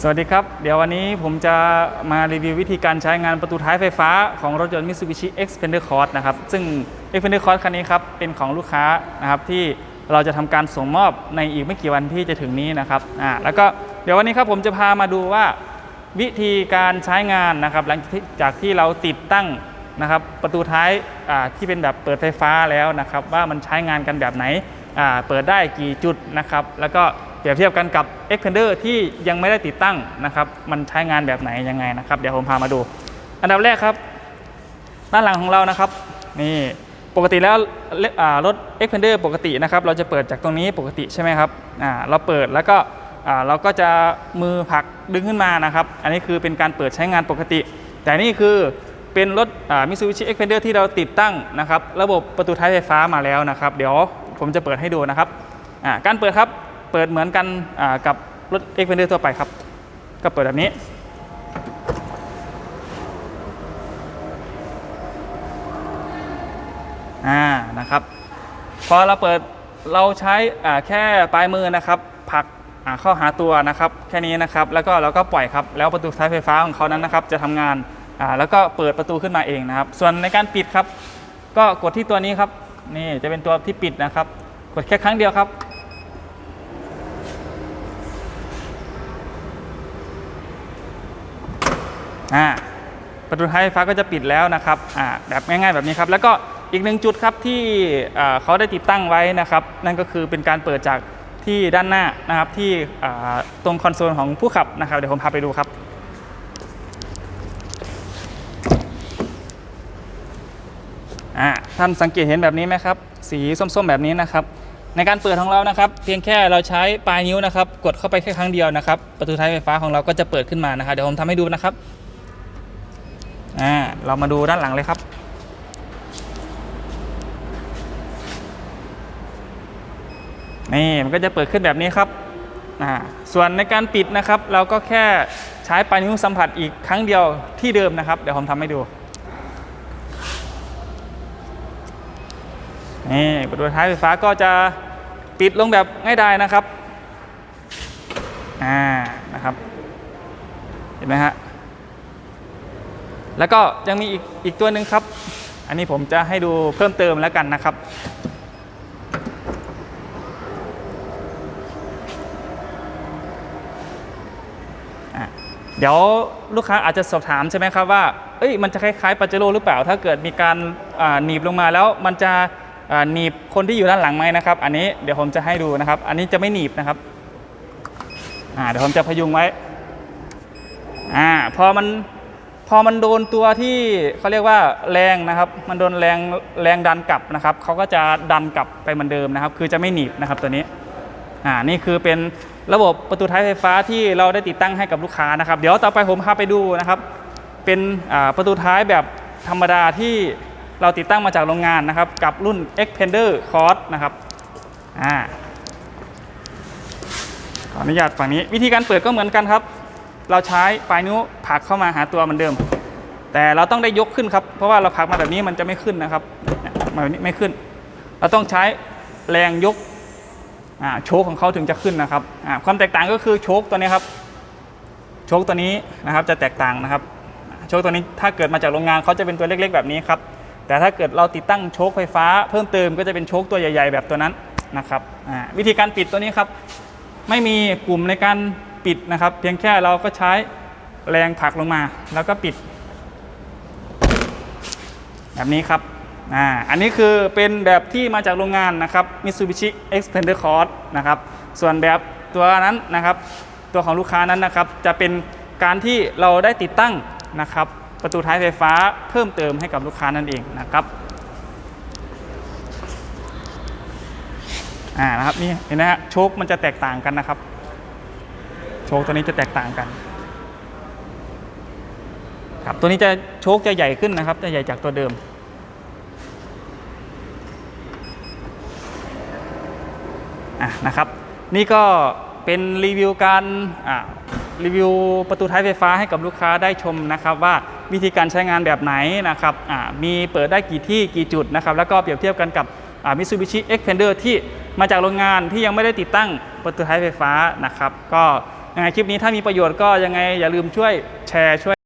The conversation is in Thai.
สวัสดีครับ เดี๋ยววันนี้ผมจะมารีวิววิธีการใช้งานประตูท้ายไฟฟ้าของรถยนต์ Mitsubishi Xpander Cross นะครับ ซึ่ง Xpander Cross คันนี้ครับ เป็นของลูกค้านะครับที่เราจะทำการส่งมอบในอีกไม่กี่วันที่จะถึงนี้นะครับอ่าแล้วก็เดี๋ยววันนี้ครับผมจะพามาดูว่าวิธีการใช้งานนะครับหลังจากที่จากที่เราติดตั้งนะครับประตูท้ายอ่าที่เป็นแบบเปิดไฟฟ้าแล้วนะครับว่ามันใช้งานกันแบบไหนอ่าเปิดได้กี่จุดนะครับ แล้วก็ เปรียบเทียบกันกับ Xpander ที่ยังไม่ได้ติดตั้งนะครับมันใช้งานแบบไหนยังไงนะครับ เดี๋ยวผมพามาดู อันดับแรกครับด้านหลังของเรานะครับนี่ปกติแล้วเอ่ารถ Xpander ปกตินะครับเราจะเปิดจากตรงนี้ปกติใช่ไหมครับอ่าเราเปิดแล้วก็อ่าเราก็จะมือผลักดึงขึ้นมานะครับ อันนี้คือเป็นการเปิดใช้งานปกติ แต่นี่คือเป็นรถมิซูบิชิ Xpander ที่เราติดตั้งนะครับ ระบบประตูท้ายไฟฟ้ามาแล้วนะครับ เดี๋ยวผมจะเปิดให้ดูนะครับอ่าการเปิดครับ เปิดเหมือนกันกับรถ Xpander ทั่วไปครับ ก็เปิดแบบนี้ อ่า นะครับ พอเราเปิดเราใช้แค่ปลายมือนะครับผลักเข้าหาตัวนะครับ แค่นี้นะครับ แล้วก็เราก็ปล่อยครับ แล้วประตูท้ายไฟฟ้าของเขานั้นนะครับ จะทำงานแล้วก็เปิดประตูขึ้นมาเองนะครับ ส่วนในการปิดครับ ก็กดที่ตัวนี้ครับ นี่จะเป็นตัวที่ปิดนะครับ กดแค่ครั้งเดียวครับ อ่าประตูท้ายไฟฟ้าก็จะปิดแล้วนะครับอ่าแบบง่ายๆแบบนี้ครับ แล้วก็อีกหนึ่งจุดครับที่เขาได้ติดตั้งไว้นะครับ นั่นก็คือเป็นการเปิดจากที่ด้านหน้านะครับที่ตรงคอนโซลของผู้ขับนะครับเดี๋ยวผมพาไปดูครับท่านสังเกตเห็นแบบนี้ไหมครับ สีส้มๆแบบนี้นะครับ ในการเปิดของเรานะครับ เพียงแค่เราใช้ปลายนิ้วนะครับ กดเข้าไปแค่ครั้งเดียวนะครับ ประตูท้ายไฟฟ้าของเราก็จะเปิดขึ้นมานะครับเดี๋ยวผมทำให้ดูนะครับ อ่าเรามาดูด้านหลังเลยครับ นี่มันก็จะเปิดขึ้นแบบนี้ครับอ่าส่วนในการปิดนะครับ เราก็แค่ใช้ปลายนิ้วสัมผัสอีกครั้งเดียวที่เดิมนะครับ เดี๋ยวผมทำให้ดูนี่ประตูท้ายไฟฟ้าก็จะปิดลงแบบง่ายดายนะครับ อ่า นะครับ เห็นไหมฮะ แล้วก็ยังมีอีกอีกตัวหนึ่งครับ อันนี้ผมจะให้ดูเพิ่มเติมแล้วกันนะครับ เดี๋ยวลูกค้าอาจจะสอบถามใช่ไหมครับว่า เอ้ยมันจะคล้ายๆปาเจโร่หรือเปล่า ถ้าเกิดมีการหนีบลงมาแล้วมันจะหนีบคนที่อยู่ด้านหลังไหมนะครับ อันนี้เดี๋ยวผมจะให้ดูนะครับ อันนี้จะไม่หนีบนะครับเดี๋ยวผมจะพยุงไว้อพอมัน พอมันโดนตัวที่เขาเรียกว่าแรงนะครับ มันโดนแรงแรงดันกลับนะครับเขาก็จะดันกลับไปเหมือนเดิมนะครับ คือจะไม่หนีบนะครับตัวนี้อ่านี่คือเป็นระบบประตูท้ายไฟฟ้าที่เราได้ติดตั้งให้กับลูกค้านะครับ เดี๋ยวต่อไปผมพาไปดูนะครับ เป็นประตูท้ายแบบธรรมดาที่เราติดตั้งมาจากโรงงานนะครับ กับรุ่น Expander Cross นะครับอ่าขออนุญาตฝั่งนี้วิธีการเปิดก็เหมือนกันครับ เราใช้ปลายนิ้วผลักเข้ามาหาตัวเหมือนเดิม แต่เราต้องได้ยกขึ้นครับ เพราะว่าเราผลักมาแบบนี้มันจะไม่ขึ้นนะครับมาแบบนี้ไม่ขึ้น เราต้องใช้แรงยกโชคของเขาถึงจะขึ้นนะครับความแตกต่างก็คือโชคตัวนี้ครับโชคตัวนี้นะครับจะแตกต่างนะครับ โชคตัวนี้ถ้าเกิดมาจากโรงงานเขาจะเป็นตัวเล็กๆ แบบนี้ครับแต่ถ้าเกิดเราติดตั้งโชคไฟฟ้า เพิ่มเติมก็จะเป็นโชคตัวใหญ่ ๆ แบบตัวนั้นนะครับวิธีการปิดตัวนี้ครับ ไม่มีปุ่มในการ ปิดนะครับ เพียงแค่เราก็ใช้แรงผลักลงมา แล้วก็ปิด แบบนี้ครับอ่าอันนี้คือเป็นแบบที่มาจากโรงงานนะครับ Mitsubishi Xpander Cross นะครับ ส่วนแบบตัวนั้นนะครับ ตัวของลูกค้านั้นนะครับ จะเป็นการที่เราได้ติดตั้งนะครับ ประตูท้ายไฟฟ้าเพิ่มเติมให้กับลูกค้านั่นเองนะครับอ่านะครับนี่เห็นไหมฮะโชคมันจะแตกต่างกันนะครับ โชคตัวนี้จะแตกต่างกันครับตัวนี้จะโชคจะใหญ่ขึ้นนะครับ จะใหญ่จากตัวเดิม อะนะครับ นี่ก็เป็นรีวิวการอ่ารีวิวประตูท้ายไฟฟ้าให้กับลูกค้าได้ชมนะครับว่าวิธีการใช้งานแบบไหนนะครับมีเปิดได้กี่ที่กี่จุดนะครับแล้วก็เปรียบเทียบกันกับมิ t ซูบิชิ Xpander ที่มาจากโรงงานที่ยังไม่ได้ติดตั้งประตูท้ายไฟฟ้านะครับ ก็ ยังไงคลิปนี้ถ้ามีประโยชน์ก็ยังไงอย่าลืมช่วยแชร์ช่วย